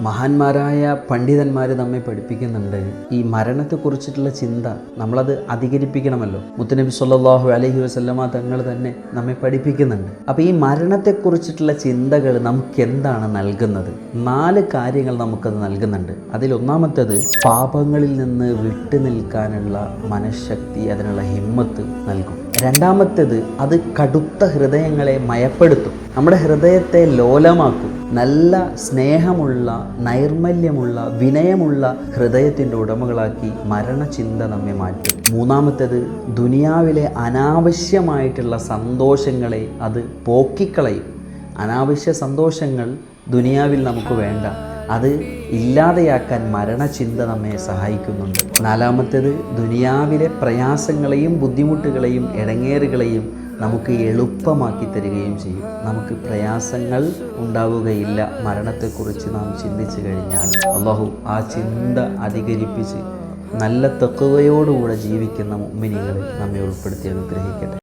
മഹാന്മാരായ പണ്ഡിതന്മാർ നമ്മെ പഠിപ്പിക്കുന്നുണ്ട്. ഈ മരണത്തെക്കുറിച്ചിട്ടുള്ള ചിന്ത നമ്മളത് അധികരിപ്പിക്കണമല്ലോ. മുത്തനബി സല്ലാഹു അലഹി വസല്ലമ തങ്ങൾ തന്നെ നമ്മെ പഠിപ്പിക്കുന്നുണ്ട്. അപ്പോൾ ഈ മരണത്തെക്കുറിച്ചിട്ടുള്ള ചിന്തകൾ നമുക്ക് എന്താണ് നൽകുന്നത്? നാല് കാര്യങ്ങൾ നമുക്കത് നൽകുന്നുണ്ട്. അതിലൊന്നാമത്തേത് പാപങ്ങളിൽ നിന്ന് വിട്ടു നിൽക്കാനുള്ള മനഃശക്തി അതിനുള്ള ഹിമ്മത്ത് നൽകും. രണ്ടാമത്തേത് അത് കടുത്ത ഹൃദയങ്ങളെ മയപ്പെടുത്തും. നമ്മുടെ ഹൃദയത്തെ ലോലമാക്കും. നല്ല സ്നേഹമുള്ള നൈർമല്യമുള്ള വിനയമുള്ള ഹൃദയത്തിന്റെ ഉടമകളാക്കി മരണചിന്ത നമ്മെ മാറ്റും. മൂന്നാമത്തേത് ദുനിയാവിലെ അനാവശ്യമായിട്ടുള്ള സന്തോഷങ്ങളെ അത് പോക്കിക്കളയും. അനാവശ്യ സന്തോഷങ്ങൾ ദുനിയാവിൽ നമുക്ക് വേണ്ട. അത് ഇല്ലാതെയാക്കാൻ മരണചിന്ത നമ്മെ സഹായിക്കുന്നുണ്ട്. നാലാമത്തേത് ദുനിയാവിലെ പ്രയാസങ്ങളെയും ബുദ്ധിമുട്ടുകളെയും ഇടങ്ങേറുകളെയും നമുക്ക് എളുപ്പമാക്കി തരികയും ചെയ്യും. നമുക്ക് പ്രയാസങ്ങൾ ഉണ്ടാവുകയില്ല. മരണത്തെക്കുറിച്ച് നാം ചിന്തിച്ചു കഴിഞ്ഞാൽ അള്ളാഹു ആ ചിന്ത അധികരിപ്പിച്ച് നല്ല തെക്കുവയോടുകൂടെ ജീവിക്കുന്ന മുമ്മിനികളിൽ നമ്മെ ഉൾപ്പെടുത്തി അനുഗ്രഹിക്കട്ടെ.